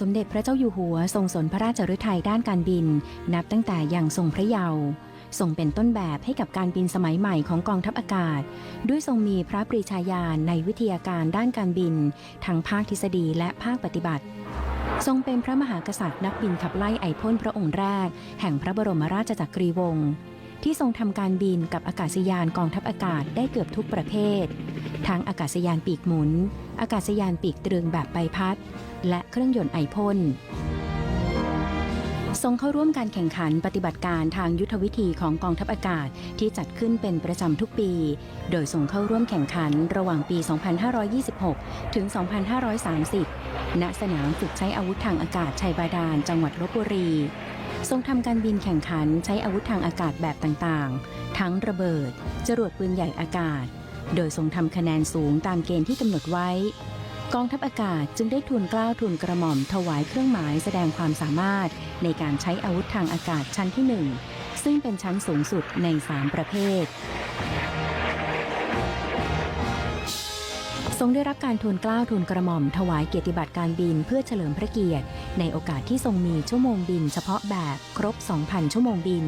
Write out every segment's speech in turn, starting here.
สมเด็จพระเจ้าอยู่หัวทรงสนพระราชฤทัยด้านการบิน นับตั้งแต่ยังทรงพระเยาว์ทรงเป็นต้นแบบให้กับการบินสมัยใหม่ของกองทัพอากาศ ด้วยทรงมีพระปรีชาญาณในวิทยาการด้านการบิน ทั้งภาคทฤษฎีและภาคปฏิบัติ ทรงเป็นพระมหากษัตริย์นักบินขับไล่ไอพ่นพระองค์แรก แห่งพระบรมราชจักรีวงศ์ที่ทรงทำการบินกับอากาศยานกองทัพอากาศได้เกือบทุกประเภท ทั้งอากาศยานปีกหมุน อากาศยานปีกตรึงแบบใบพัด และเครื่องยนต์ไอพ่นทรงเข้าร่วมการแข่งขันปฏิบัติการทางยุทธวิธีของกองทัพอากาศที่จัดขึ้นเป็นประจำทุกปี โดยทรงเข้าร่วมแข่งขันระหว่างปี 2526 ถึง 2530 ณ สนามฝึกใช้อาวุธทางอากาศชัยบาดาล จังหวัดลบบุรี ทรงทำการบินแข่งขันใช้อาวุธทางอากาศแบบต่างๆ ทั้งระเบิด จรวดปืนใหญ่อากาศ โดยทรงทำคะแนนสูงตามเกณฑ์ที่กำหนดไว้ กองทัพอากาศจึงได้ทูลกล้าวทูลกระหม่อมถวายเครื่องหมายแสดงความสามารถ ในการใช้อาวุธทางอากาศชั้นที่ 1 ซึ่งเป็นชั้นสูงสุดใน 3 ประเภท ทรงได้รับการทูลกล้าวทูลกระหม่อมถวายเกียรติบัตรการบินเพื่อเฉลิมพระเกียรติ ในโอกาสที่ทรงมีชั่วโมงบินเฉพาะแบบครบ 2,000 ชั่วโมงบิน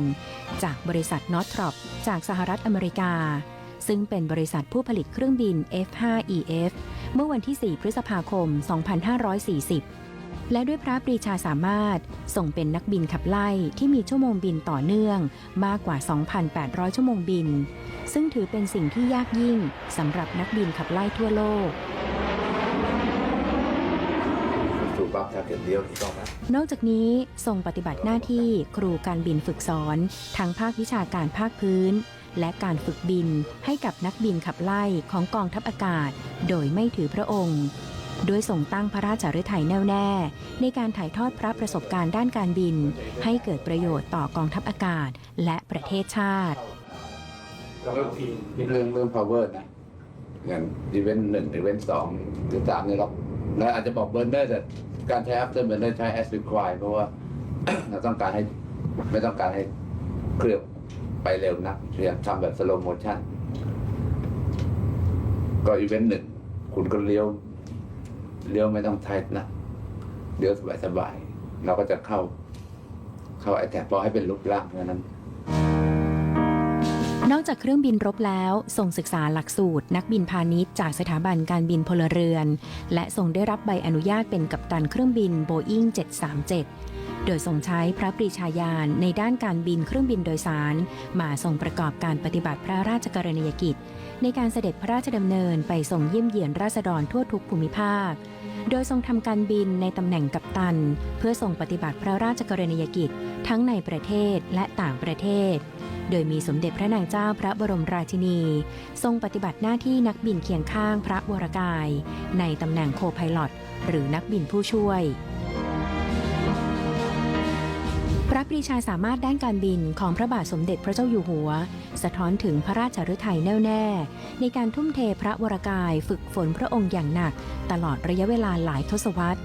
จากบริษัทนอตทรอปจากสหรัฐอเมริกา ซึ่งเป็นบริษัทผู้ผลิตเครื่องบิน F5EF เมื่อวันที่ 4 พฤษภาคม 2540 และด้วยพระปรีชาสามารถส่งเป็นนักบินขับไล่ที่มีชั่วโมงบินต่อเนื่องมากกว่า 2,800 ชั่วโมงบิน ซึ่งถือเป็นสิ่งที่ยากยิ่งสำหรับนักบินขับไล่ทั่วโลกถูกบัฟทาร์เก็ตเดียวถูกต้องไหมนอกจากนี้ทรงปฏิบัติหน้าที่ครูการบินฝึกสอน ทั้งภาควิชาการภาคพื้น และการฝึกบินให้กับนักบินขับไล่ของกองทัพอากาศ โดยไม่ถือพระองค์ โดยทรงตั้งพระราชฤทัยแน่วแน่ ในการถ่ายทอดพระประสบการณ์ด้านการบิน ให้เกิดประโยชน์ต่อกองทัพอากาศและประเทศชาติ เรื่องเรื่อง power นะอย่างอีเวนหนึ่งอีเวนสองหรือสามเนี่ยเราเราอาจจะบอกเบอร์เนอร์แต่การใช้ after burner ใช้ as required เพราะว่า เราต้องการให้ไม่ต้องการให้เครื่อง ไปเร็วนะพยายามทำแบบ slow motion ก็อีเวนต์หนึ่ง คุณก็เลี้ยว เลี้ยวไม่ต้องไทท์นะเลี้ยวสบายๆเราก็จะเข้า เข้าไอแท็บพอให้เป็นรูปร่างเท่านั้นนอกจากเครื่องบินรบแล้วทรงศึกษาหลักสูตร นักบินพาณิชย์จากสถาบันการบินพลเรือน และทรงได้รับใบอนุญาตเป็นกัปตันเครื่องบินโบอิง737 โดยทรงใช้พระปรีชาญาณในด้านการบินเครื่องบินโดยสาร มาทรงประกอบการปฏิบัติพระราชกรณียกิจ ในการเสด็จพระราชดำเนินไปทรงเยี่ยมเยียนราษฎรทั่วทุกภูมิภาค โดยทรงทำการบินในตำแหน่งกัปตัน เพื่อทรงปฏิบัติพระราชกรณียกิจ ทั้งในประเทศและต่างประเทศโดยมีสมเด็จพระนางเจ้าพระบรมราชินี ทรงปฏิบัติหน้าที่นักบินเคียงข้างพระวรกาย ในตำแหน่งโคไพลอตหรือนักบินผู้ช่วย ระปรีชาสามารถด้านการบินของพระบาทสมเด็จพระเจ้าอยู่หัว สะท้อนถึงพระราชฤทัยแน่วแน่ ในการทุ่มเทพระวรกายฝึกฝนพระองค์อย่างหนัก ตลอดระยะเวลาหลายทศวรรษ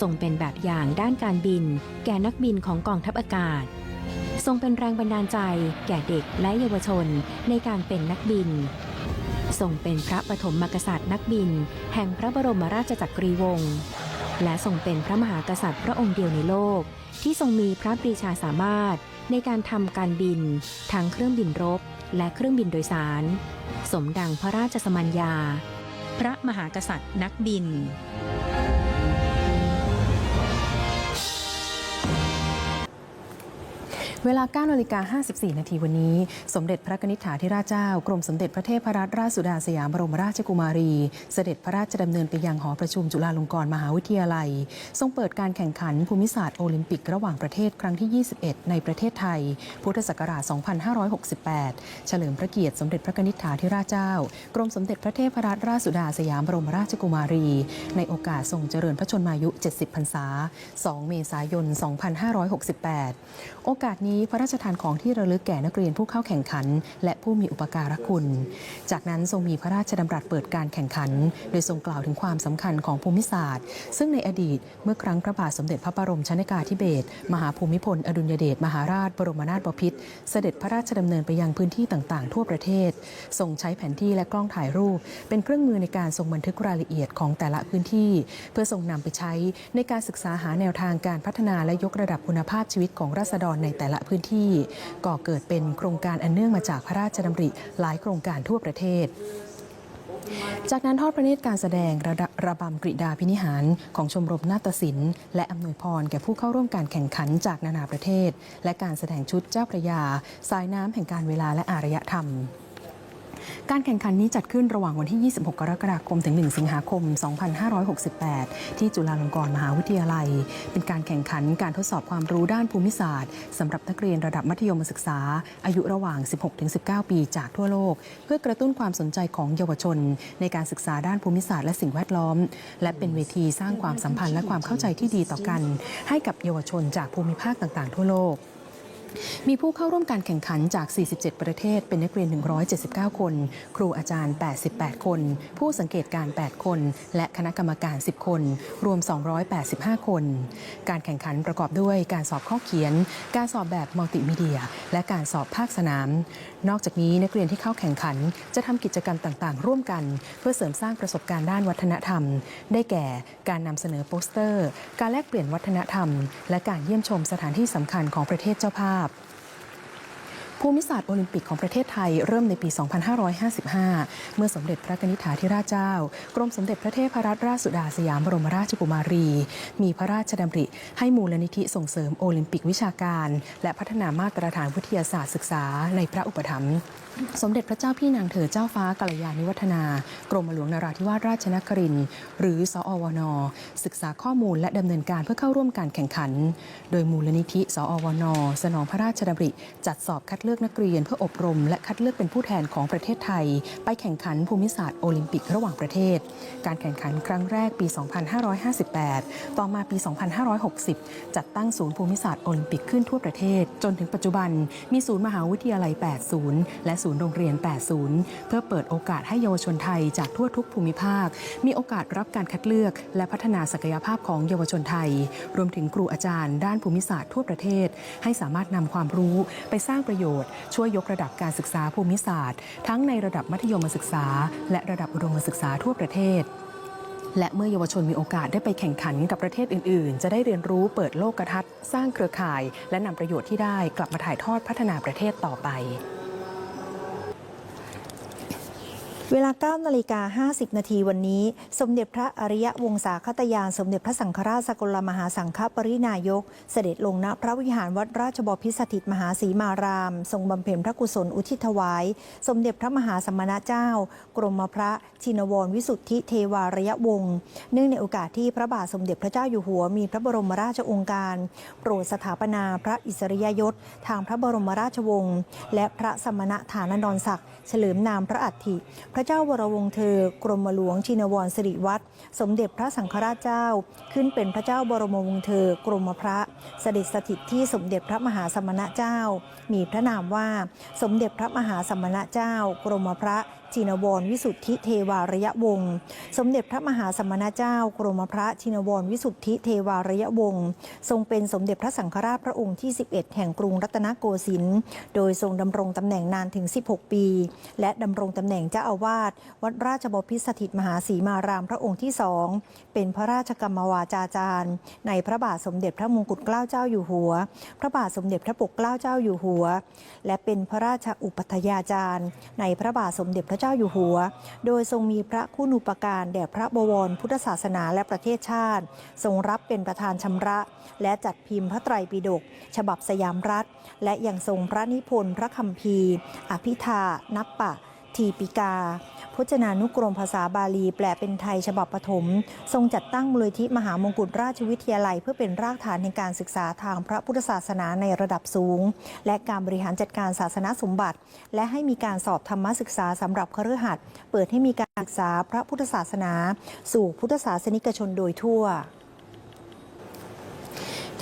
ทรงเป็นแบบอย่างด้านการบิน แก่นักบินของกองทัพอากาศ ทรงเป็นแรงบันดาลใจ แก่เด็กและเยาวชนในการเป็นนักบิน ทรงเป็นพระปฐมมกษัตริย์นักบิน แห่งพระบรมราชจักรีวงศ์ และทรงเป็นพระมหากษัตริย์พระองค์เดียวในโลก ที่ทรงมีพระปรีชาสามารถในการทำการบินทั้งเครื่องบินรบ และเครื่องบินโดยสาร สมดังพระราชสมัญญา พระมหากษัตริย์นักบิน เวลา9นาฬิกา54 นาทีวันนี้ สมเด็จพระนิษฐาธิราชเจ้า กรมสมเด็จพระเทพรัตนราชสุดาสยามบรมราชกุมารี เสด็จพระราชดำเนินไปยังหอประชุมจุฬาลงกรณ์มหาวิทยาลัย ทรงเปิดการแข่งขันภูมิศาสตร์โอลิมปิกระหว่างประเทศครั้งที่ 21 ในประเทศไทย พุทธศักราช 2568 เฉลิมพระเกียรติสมเด็จพระนิษฐาธิราชเจ้า กรมสมเด็จพระเทพรัตนราชสุดาสยามบรมราชกุมารี ในโอกาสทรงเจริญพระชนมายุ 70 พรรษา 2 เมษายน 2568 โอกาสนี้นี้พระราชทานของที่ระลึกแก่นักเรียนผู้เข้าแข่งขัน และผู้มีอุปการะคุณ จากนั้นทรงมีพระราชดำรัสเปิดการแข่งขัน โดยทรงกล่าวถึงความสำคัญของภูมิศาสตร์ ซึ่งในอดีตเมื่อครั้งพระบาทสมเด็จพระบรมชนกาธิเบศรมหาภูมิพล อดุลยเดชมหาราช บรมนาถบพิตรเสด็จพระราชดำเนินไปยังพื้นที่ต่างๆ ทั่วประเทศทรงใช้แผนที่และกล้องถ่ายรูป เป็นเครื่องมือในการทรงบันทึกรายละเอียดของแต่ละพื้นที่ เพื่อทรงนำไปใช้ในการศึกษาหาแนวทางการพัฒนาและยกระดับคุณภาพชีวิตของราษฎรในแต่ละพื้นที่ ก่อเกิดเป็นโครงการอันเนื่องมาจากพระราชดำริหลายโครงการทั่วประเทศจากนั้นทอดพระเนตรการแสดงระบระบำกริดาพินิหารของชมรมนาฏศิลป์และอำนวยพรแก่ผู้เข้าร่วมการแข่งขันจากนานาประเทศ และการแสดงชุดเจ้าพระยา สายน้ำแห่งการเวลาและอารยธรรม การแข่งขันนี้จัดขึ้นระหว่างวันที่ 26 กรกฎาคม ถึง 1 สิงหาคม 2568 ที่จุฬาลงกรณ์มหาวิทยาลัย เป็นการแข่งขันการทดสอบความรู้ด้านภูมิศาสตร์สำหรับนักเรียนระดับมัธยมศึกษา อายุระหว่าง 16-19 ปีจากทั่วโลก เพื่อกระตุ้นความสนใจของเยาวชน ในการศึกษาด้านภูมิศาสตร์และสิ่งแวดล้อม และเป็นเวทีสร้างความสัมพันธ์และความเข้าใจที่ดีต่อกัน ให้กับเยาวชนจากภูมิภาคต่างๆ ทั่วโลก มีผู้เข้าร่วมการแข่งขันจาก 47 ประเทศ เป็นนักเรียน 179 คน ครูอาจารย์ 88 คน ผู้สังเกตการ 8 คน และคณะกรรมการ 10 คน รวม 285 คน การแข่งขันประกอบด้วยการสอบข้อเขียน การสอบแบบมัลติมีเดีย และการสอบภาคสนาม นอกจากนี้นักเรียนที่เข้าแข่งขันจะทำกิจกรรมต่างๆ ร่วมกัน เพื่อเสริมสร้างประสบการณ์ด้านวัฒนธรรม ได้แก่การนำเสนอโปสเตอร์ การแลกเปลี่ยนวัฒนธรรม และการเยี่ยมชมสถานที่สำคัญของประเทศเจ้าภาพ ภูมิศาสตร์โอลิมปิกของประเทศไทยเริ่มในปี 2555 เมื่อสมเด็จพระนิธิาธิราชเจ้า กรมสมเด็จพระเทพรัตนราชสุดาสยามบรมราชกุมารี มีพระราชดำริให้มูลนิธิส่งเสริมโอลิมปิกวิชาการ และพัฒนามาตรฐานวิทยาศาสตร์ศึกษาในพระอุปถัมภ์ สมเด็จพระเจ้าพี่นางเธอเจ้าฟ้ากัลยาณิวัฒนา กรมหลวงนราธิวาสราชนครินหรือสอวนศึกษาข้อมูลและดำเนินการเพื่อเข้าร่วมการแข่งขัน โดยมูลนิธิ สอวนสนองพระราชดำริ จัดสอบคัดเลือกนักเรียนเพื่ออบรม และคัดเลือกเป็นผู้แทนของประเทศไทย ไปแข่งขันภูมิศาสตร์โอลิมปิกระหว่างประเทศ การแข่งขันครั้งแรกปี 2558 ต่อมาปี 2560 จัดตั้งศูนย์ภูมิศาสตร์โอลิมปิกขึ้นทั่วประเทศ จนถึงปัจจุบันมีศูนย์มหาวิทยาลัย 8 ศูนย์และศูนย์ูนย์โรงเรียน8ศูนย์เพื่อเปิดโอกาสให้เยาวชนไทยจากทั่วทุกภูมิภาค มีโอกาสรับการคัดเลือก และพัฒนาศักยภาพของเยาวชนไทย รวมถึงครูอาจารย์ ด้านภูมิศาสตร์ทั่วประเทศ ให้สามารถนำความรู้ไปสร้างประโยชน์ ช่วยยกระดับการศึกษาภูมิศาสตร์ ทั้งในระดับมัธยมศึกษา และระดับอุดมศึกษาทั่วประเทศและเมื่อเยาวชนมีโอกาสได้ไปแข่งขันกับประเทศอื่น ๆ จะได้เรียนรู้เปิดโลกทัศน์สร้างเครือข่าย และนำประโยชน์ที่ได้กลับมาถ่ายทอดพัฒนาประเทศต่อไป เวลา9นาฬิกา50 นาทีวันนี้ สมเด็จพระอริยวงศาคตยาน สมเด็จพระสังฆราชสกลมหาสังฆปรินายก เสด็จลงณพระวิหารวัดราชบพิสถิตมหาศรีมาราม ทรงบำเพ็ญพระกุศลอุทิศถวาย สมเด็จพระมหาสมณเจ้า กรมพระชินวรวิสุทธิเทวาระยวงศ์เนื่องในโอกาสที่พระบาทสมเด็จพระเจ้าอยู่หัวมีพระบรมราชองค์การ โปรดสถาปนาพระอิสริยยศ ทางพระบรมราชวงศ์และพระสมณฐานนรศักดิ์เฉลิมนามพระอัฐิพระระเจ้าวรวงศ์เธอ กรมหลวงชินวรสิริวัตรสมเด็จพระสังฆราชเจ้า ขึ้นเป็นพระเจ้าบรมวงศ์เธอ กรมพระเสด็จสถิตที่สมเด็จพระมหาสมณเจ้า มีพระนามว่าสมเด็จพระมหาสมณเจ้า กรมพระ ชินวรวิสุทธิเทวาระยะวงศ์สมเด็จพระมหาสมณเจ้ากรมพระชินวรวิสุทธิเทวาระยะวงศ์ทรงเป็นสมเด็จพระสังฆราชพระองค์ที่ 11 แห่งกรุงรัตนโกสินทร์โดยทรงดำรงตำแหน่งนานถึง 16 ปี และดำรงตำแหน่งเจ้าอาวาสวัดราชบพิตรสถิตมหาศรีมารามพระองค์ที่สองเป็นพระราชกรรมวาจาจารย์ ในพระบาทสมเด็จพระมงกุฎเกล้าเจ้าอยู่หัว พระบาทสมเด็จพระปกเกล้าเจ้าอยู่หัว และเป็นพระราชอุปัฏยาจารย์ ในพระบาทสมเด็จพระเจ้าอยู่หัว โดยทรงมีพระคุณูปการแด่พระบวรพุทธศาสนาและประเทศชาติ ทรงรับเป็นประธานชำระ และจัดพิมพ์พระไตรปิฎกฉบับสยามรัฐ และยังทรงพระนิพนธ์พระคัมภีร์ อภิธานัปปะ ทีปิกา พจนานุกรมภาษาบาลี แปลเป็นไทยฉบับปฐมทรงจัดตั้งมูลิธิมหามงกุฎราชวิทยาลัย เพื่อเป็นรากฐานในการศึกษาทางพระพุทธศาสนาในระดับสูง และการบริหารจัดการศาสนาสมบัติ และให้มีการสอบธรรมศึกษาสำหรับคฤหัสถ์เปิดให้มีการศึกษาพระพุทธศาสนา สู่พุทธศาสนิกชนโดยทั่ว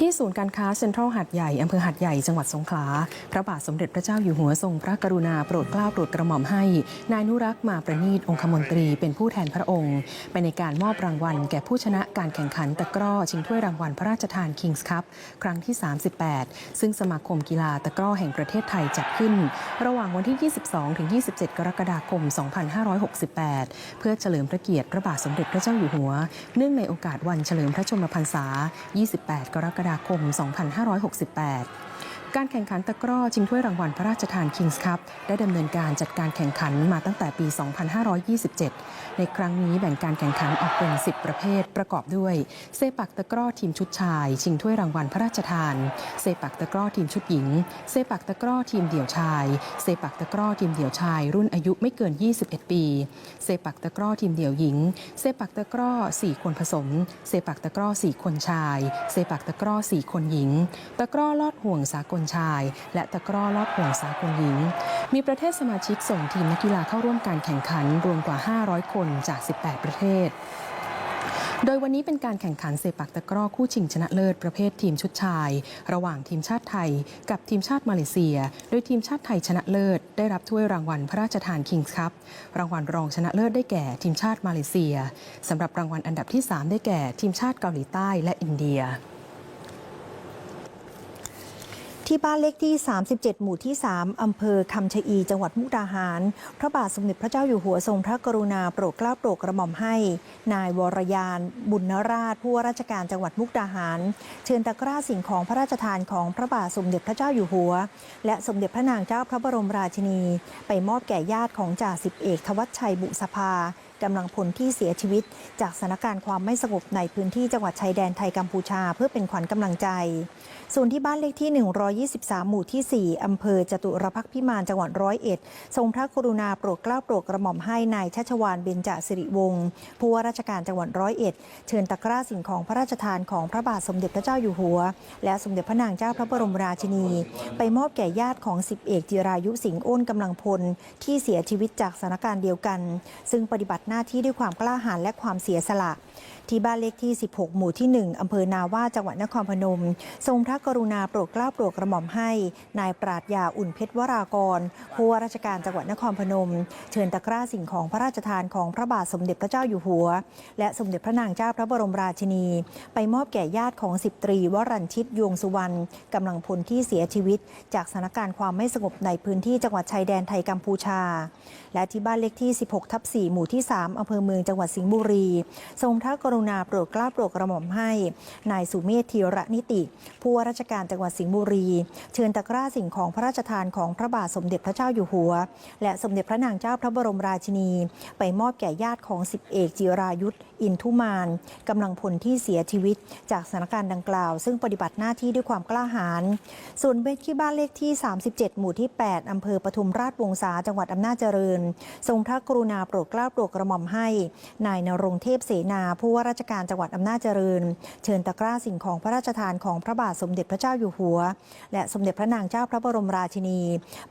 ที่ศูนย์การค้าเซ็นทรัลหัดใหญ่อำเภอหัดใหญ่จังหวัดสงขลา พระบาทสมเด็จพระเจ้าอยู่หัวทรงพระกรุณาโปรดเกล้าโปรดกระหม่อมให้ นายนุรักษ์มาประนีตองคมนตรีเป็นผู้แทนพระองค์ ไปในการมอบรางวัลแก่ผู้ชนะการแข่งขันตะกร้อชิงถ้วยรางวัลพระราชทาน Kings Cup ครั้งที่ 38 ซึ่งสมาคมกีฬาตะกร้อแห่งประเทศไทยจัดขึ้น ระหว่างวันที่ 22 ถึง 27 กรกฎาคม 2568 เพื่อเฉลิมพระเกียรติพระบาทสมเด็จพระเจ้าอยู่หัว เนื่องในโอกาสวันเฉลิมพระชนมพรรษา 28 กรกฎาฎาคม 2568 การแข่งขันตะกร้อชิงถ้วยรางวัลพระราชทาน Kings Cup ได้ดำเนินการจัดการแข่งขันมาตั้งแต่ปี 2527 ในครั้งนี้แบ่งการแข่งขันออกเป็น 10 ประเภทประกอบด้วย เซปักตะกร้อทีมชุดชาย ชิงถ้วยรางวัลพระราชทาน เซปักตะกร้อทีมชุดหญิง เซปักตะกร้อทีมเดี่ยวชาย เซปักตะกร้อทีมเดี่ยวชาย รุ่นอายุไม่เกิน 21 ปี เซปักตะกร้อทีมเดี่ยวหญิง เซปักตะกร้อ 4 คนผสม เซปักตะกร้อ 4 คนชาย เซปักตะกร้อ 4 คนหญิง ตะกร้อลอดห่วงสากลชาย และตะกร้อลอดห่วงสากลหญิง มีประเทศสมาชิกส่งทีมนักกีฬาเข้าร่วมการแข่งขันรวมกว่า 500 คนจาก 18 ประเทศโดยวันนี้เป็นการแข่งขันเซปักตะกร้อคู่ชิงชนะเลิศประเภททีมชุดชาย ระหว่างทีมชาติไทย กับทีมชาติมาเลเซีย โดยทีมชาติไทยชนะเลิศ ได้รับถ้วยรางวัลพระราชทานคิงส์คัพรางวัลรองชนะเลิศได้แก่ทีมชาติมาเลเซียสำหรับรางวัลอันดับที่ 3 ได้แก่ทีมชาติเกาหลีใต้และอินเดีย ที่บ้านเลขที่ 37 หมู่ที่ 3 อำเภอคำชะอี จังหวัดมุกดาหาร พระบาทสมเด็จพระเจ้าอยู่หัวทรงพระกรุณาโปรดเกล้าโปรดกระหม่อมให้ นายวรยาน บุญนราช ผู้ว่าราชการจังหวัดมุกดาหาร เชิญตะกร้าสิ่งของพระราชทานของพระบาทสมเด็จพระเจ้าอยู่หัว และสมเด็จพระนางเจ้าพระบรมราชินี ไปมอบแก่ญาติของจ่าสิบเอกทวัชชัยบุษภา กำลังพลที่เสียชีวิต จากสถานการณ์ความไม่สงบในพื้นที่จังหวัดชายแดนไทยกัมพูชา เพื่อเป็นขวัญกำลังใจส่วนที่บ้านเลขที่ 123 หมู่ที่ 4 อำเภอจตุรพักษ์พิมานจังหวัดร้อยเอ็ด ทรงพระกรุณาโปรดเกล้าโปรดกระหม่อมให้นายชัชวานเบญจสิริวงศ์ผู้ว่าราชการจังหวัดร้อยเอ็ด เชิญตะกร้าสิ่งของพระราชทานของพระบาทสมเด็จพระเจ้าอยู่หัว และสมเด็จพระนางเจ้าพระบรมราชินี ไปมอบแก่ญาติของสิบเอกจิรายุสิงห์อ้นกำลังพลที่เสียชีวิตจากสถานการณ์เดียวกัน ซึ่งปฏิบัติหน้าที่ด้วยความกล้าหาญและความเสียสละ ที่บ้านเลขที่ 16 หมู่ที่ 1 อำเภอนาว่าจังหวัดนครพนม ทรงพระกรุณาโปรดเกล้าโปรดกระหม่อมให้ นายปราดยาอุ่นเพชรวรากรผู้ว่าราชการจังหวัดนครพนม เชิญตะกร้าสิ่งของพระราชทานของพระบาทสมเด็จพระเจ้าอยู่หัว และสมเด็จพระนางเจ้าพระบรมราชินี ไปมอบแก่ญาติของสิบตรีวรัญชิตยวงสุวรรณกำลังพลที่เสียชีวิต จากสถานการณ์ความไม่สงบในพื้นที่จังหวัดชายแดนไทยกัมพูชา และที่บ้านเลขที่ 16 ทับ 4 หมู่ที่ 3อำเภอเมืองจังหวัดสิงห์บุรี ทรงพระกรุณาโปรดกล้าโปรดกระหม่อมให้ นายสุเมธธีระนิติ ผู้ว่าราชการจังหวัดสิงห์บุรี เชิญตะกร้าสิ่งของพระราชทานของพระบาทสมเด็จพระเจ้าอยู่หัว และสมเด็จพระนางเจ้าพระบรมราชินี ไปมอบแก่ญาติของสิบเอกจิรายุทธ อินทุมานกำลังพลที่เสียชีวิตจากสถานการณ์ดังกล่าว ซึ่งปฏิบัติหน้าที่ด้วยความกล้าหาญส่วนเบที่บ้านเลขที่ 37 หมู่ที่ 8 อำเภอปทุมราชวงศาจังหวัดอำนาจเจริญ ทรงพระกรุณาโปรดเกล้าโปรดกระหม่อมให้ นายนรงเทพเสนาผู้ว่าราชการจังหวัดอำนาจเจริญ เชิญตะกร้าสิ่งของพระราชทานของพระบาทสมเด็จพระเจ้าอยู่หัว และสมเด็จพระนางเจ้าพระบรมราชินี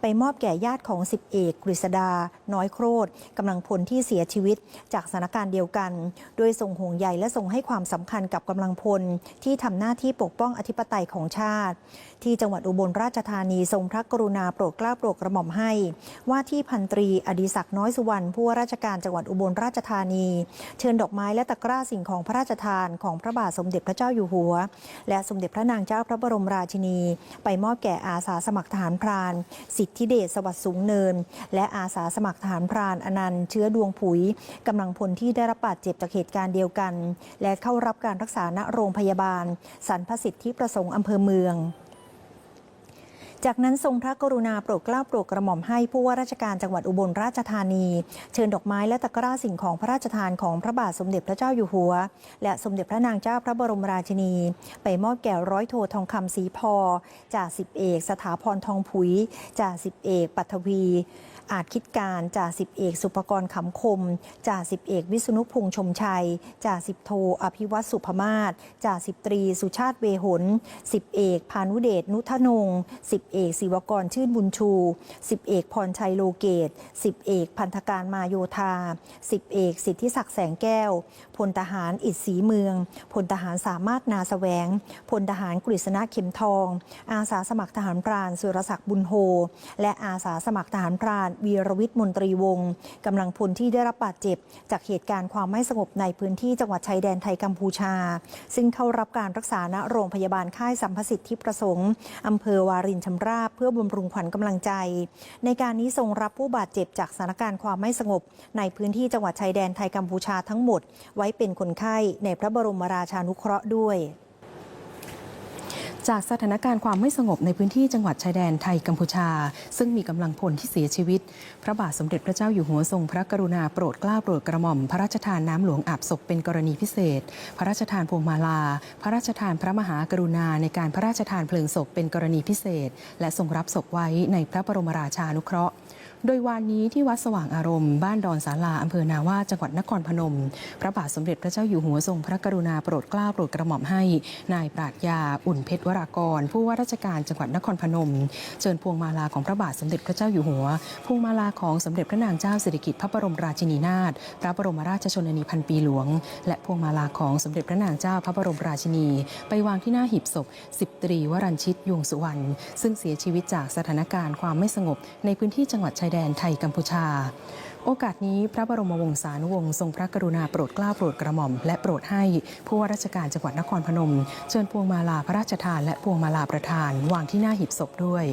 ไปมอบแก่ญาติของสิบเอกกฤษดา น้อยโครธกำลังพลที่เสียชีวิตจากสถานการณ์เดียวกันโดยส่งห่วงใยและส่งให้ความสำคัญกับกำลังพลที่ทำหน้าที่ปกป้องอธิปไตยของชาติที่จังหวัดอุบลราชธานีทรงพระกรุณาโปรดเกล้าโปรดกระหม่อมให้ ว่าที่พันตรีอดีศักดิ์น้อยสุวรรณผู้ว่าราชการจังหวัดอุบลราชธานี เชิญดอกไม้และตะกร้าสิ่งของพระราชทานของพระบาทสมเด็จพระเจ้าอยู่หัว และสมเด็จพระนางเจ้าพระบรมราชินี ไปมอบแก่อาสาสมัครทหารพราน สิทธิเดชสวัสดิ์สูงเนิน และอาสาสมัครทหารพรานอนันต์เชื้อดวงผุยกำลังพลที่ได้รับบาดเจ็บจากเหตุการณ์เดียวกัน และเข้ารับการรักษาณโรงพยาบาล สรรพสิทธิประสงค์อำเภอเมือง จากนั้นทรงพระกรุณาโปรดเกล้าโปรดกระหม่อมให้ผู้ว่าราชการจังหวัดอุบลราชธานี เชิญดอกไม้และตะกร้าสิ่งของพระราชทานของพระบาทสมเด็จพระเจ้าอยู่หัว และสมเด็จพระนางเจ้าพระบรมราชินี ไปมอบแก่ร้อยโททองคำสีพอจ่าสิบเอก สถาพรทองผุยจ่าสิบเอกปัทวี อาจคิดการจ่าสิบเอกสุภกรขำคมจ่าสิบเอกวิษณุพงษ์ชมชัยจ่าสิบโทอภิวัตสุภมาศจ่าสิบตรีสุชาติเวหนสิบเอกพานุเดชนุทนงสิบเอกศิวกรชื่นบุญชู10เอกพรชัยโลเกต10เอกพันธการมาโยธา10เอกสิทธิศักดิ์แสงแก้วพลทหารอิศรีเมืองพลทหารสามารถนาแสวงพลทหารกฤษณะเข็มทอง อาสาสมัครทหารพรานสุรศักดิ์บุญโฮและอาสาสมัครทหารพรานวีรวิทย์มนตรีวงศ์กำลังพลที่ได้รับบาดเจ็บ จากเหตุการณ์ความไม่สงบในพื้นที่จังหวัดชายแดนไทยกัมพูชา ซึ่งเข้ารับการรักษาณโรงพยาบาลค่ายสัมพสิทธิประสงค์อำเภอวารินชำราบเพื่อบำรุงขวัญกำลังใจ ในการนี้ทรงรับผู้บาดเจ็บจากสถานการณ์ความไม่สงบ ในพื้นที่จังหวัดชายแดนไทยกัมพูชาทั้งหมด ไว้เป็นคนไข้ในพระบรมราชานุเคราะห์ด้วย จากสถานการณ์ความไม่สงบในพื้นที่จังหวัดชายแดนไทยกัมพูชา ซึ่งมีกำลังพลที่เสียชีวิต พระบาทสมเด็จพระเจ้าอยู่หัวทรงพระกรุณาโปรดเกล้าโปรดกระหม่อม พระราชทานน้ำหลวงอาบศพเป็นกรณีพิเศษ พระราชทานพวงมาลา พระราชทานพระมหากรุณาในการพระราชทานเพลิงศพเป็นกรณีพิเศษ และทรงรับศพไว้ในพระบรมราชานุเคราะห์ โดยวานนี้ที่วัดสว่างอารมณ์ บ้านดอนสาลาอำเภอนาว่าจังหวัดนครพนม พระบาทสมเด็จพระเจ้าอยู่หัวทรงพระกรุณาโปรดเกล้าโปรดกระหม่อมให้ นายปราดยาอุ่นเพชรวรากร ผู้ว่าราชการจังหวัดนครพนม เชิญพวงมาลาของพระบาทสมเด็จพระเจ้าอยู่หัว พวงมาลาของสมเด็จพระนางเจ้าสิริกิติ์พระบรมราชินีนาถพระบรมราชชนนีพันปีหลวง และพวงมาลาของสมเด็จพระนางเจ้าพระบรมราชินี ไปวางที่หน้าหีบศพสิบตรีวรัญชิตยวงสุวรรณซึ่งเสียชีวิตจากสถานการณ์ความไม่สงบในพื้นที่จังหวัดชายแดนไทยกัมพูชา โอกาสนี้พระบรมวงศานุวงศ์ทรงพระกรุณาโปรดเกล้าโปรดกระหม่อม และโปรดให้ผู้ว่าราชการจังหวัดนครพนม เชิญพวงมาลาพระราชทานและพวงมาลาประธาน วางที่หน้าหีบศพด้วย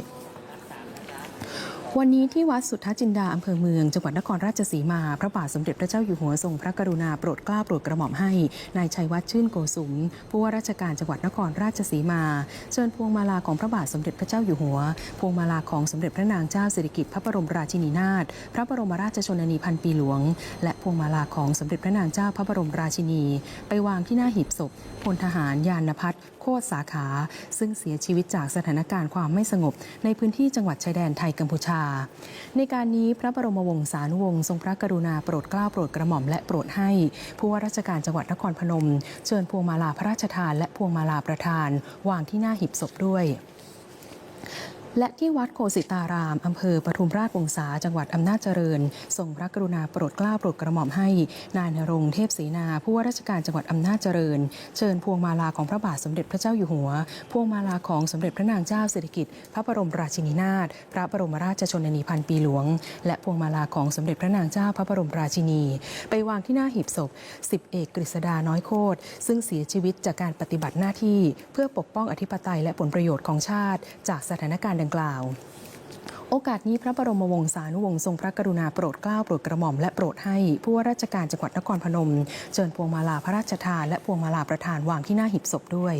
วันนี้ที่วัดสุทธจินดาอำเภอเมือง จังหวัดนครราชสีมา พระบาทสมเด็จพระเจ้าอยู่หัวทรงพระกรุณาโปรดเกล้าโปรดกระหม่อมให้นายชัยวัฒน์ชื่นโกสุมผู้ว่าราชการจังหวัดนครราชสีมา เชิญพวงมาลาของพระบาทสมเด็จพระเจ้าอยู่หัว พวงมาลาของสมเด็จพระนางเจ้าสิริกิติ์พระบรมราชินีนาถพระบรมราชชนนีพันปีหลวง และพวงมาลาของสมเด็จพระนางเจ้าพระบรมราชินี ไปวางที่หน้าหีบศพพลทหารยานพัฒน์ โคตรสาขา ซึ่งเสียชีวิตจากสถานการณ์ความไม่สงบ ในพื้นที่จังหวัดชายแดนไทยกัมพูชา ในการนี้พระบรมวงศานุวงศ์ทรงพระกรุณาโปรดเกล้าโปรดกระหม่อมและโปรดให้ ผู้ว่าราชการจังหวัดนครพนม เชิญพวงมาลาพระราชทาน และพวงมาลาประธาน วางที่หน้าหีบศพด้วย และที่วัดโคสิตาราม อำเภอปทุมราชวงศาจังหวัดอำนาจเจริญ ทรงพระกรุณาโปรดเกล้าโปรดกระหม่อมให้นายนรงเทพศรีนา ผู้ว่าราชการจังหวัดอำนาจเจริญ เชิญพวงมาลาของพระบาทสมเด็จพระเจ้าอยู่หัว พวงมาลาของสมเด็จพระนางเจ้าสิริกิติ์พระบรมราชินีนาถพระบรมราชชนนีพันปีหลวง และพวงมาลาของสมเด็จพระนางเจ้าพระบรมราชินี ไปวางที่หน้าหีบศพสิบเอกกฤษดาน้อยโคตรซึ่งเสียชีวิตจากการปฏิบัติหน้าที่ เพื่อปกป้องอธิปไตยและผลประโยชน์ของชาติ จากสถานการณ์ดังกล่าว โอกาสนี้พระบรมวงศานุวงศ์ทรงพระกรุณาโปรดเกล้าโปรดกระหม่อมและโปรดให้ผู้ว่าราชการจังหวัดนครพนม เชิญพวงมาลาพระราชทานและพวงมาลาประธานวางที่หน้าหีบศพด้วย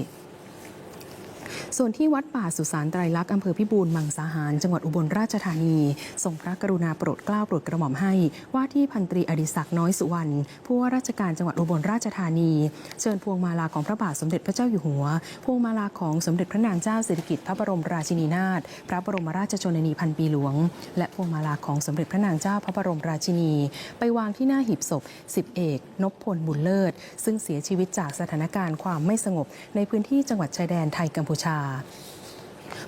ส่วนที่วัดป่าสุสานไตรลักษณ์อำเภอพิบูลมังสาหาร จังหวัดอุบลราชธานี ทรงพระกรุณาโปรดเกล้าโปรดกระหม่อมให้ ว่าที่พันตรีอดิศักดิ์น้อยสุวรรณผู้ว่าราชการจังหวัดอุบลราชธานี เชิญพวงมาลาของพระบาทสมเด็จพระเจ้าอยู่หัว พวงมาลาของสมเด็จพระนางเจ้าสิริกิติ์พระบรมราชินีนาถพระบรมราชชนนีพันปีหลวง และพวงมาลาของสมเด็จพระนางเจ้าพระบรมราชินี ไปวางที่หน้าหีบศพสิบเอกนพพลบุญเลิศ ซึ่งเสียชีวิตจากสถานการณ์ความไม่สงบในพื้นที่จังหวัดชายแดนไทยกัมพูชา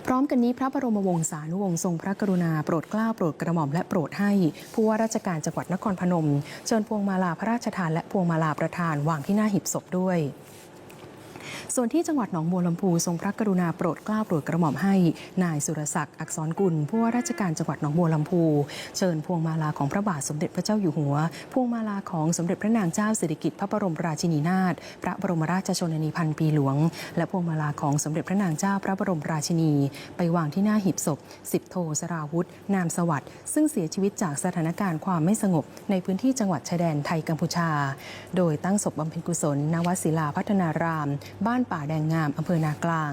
พร้อมกันนี้พระบรมวงศานุวงศ์ทรงพระกรุณาโปรดเกล้าโปรดกระหม่อมและโปรดให้ ผู้ว่าราชการจังหวัดนครพนม เชิญพวงมาลาพระราชทานและพวงมาลาประธานวางที่หน้าหีบศพด้วย ส่วนที่จังหวัดหนองบัวลำพูทรงพระกรุณาโปรดเกล้าโปรดกระหม่อมให้ นายสุรศักดิ์อักษรกุลผู้ว่าราชการจังหวัดหนองบัวลำพู เชิญพวงมาลาของพระบาทสมเด็จพระเจ้าอยู่หัว พวงมาลาของสมเด็จพระนางเจ้าสิริกิติ์พระบรมราชินีนาถพระบรมราชชนนีพันปีหลวง และพวงมาลาของสมเด็จพระนางเจ้าพระบรมราชินี ไปวางที่หน้าหีบศพสิบโทสราวุธ นามสวัสดิ์ซึ่งเสียชีวิตจากสถานการณ์ความไม่สงบ ในพื้นที่จังหวัดชายแดนไทยกัมพูชา โดยตั้งศพบำเพ็ญกุศลณวัดศิลาพัฒนารามบ้านานป่าแดงงามอำเภอนากลาง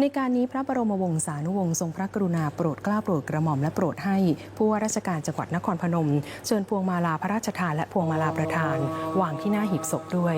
ในการนี้พระบรมวงศานุวงศ์ทรงพระกรุณาโปรดเกล้าโปรดกระหม่อมและโปรดให้ผู้ว่าราชการจังหวัดนครพนม เชิญพวงมาลาพระราชทานและพวงมาลาประธานวางที่หน้าหีบศพด้วย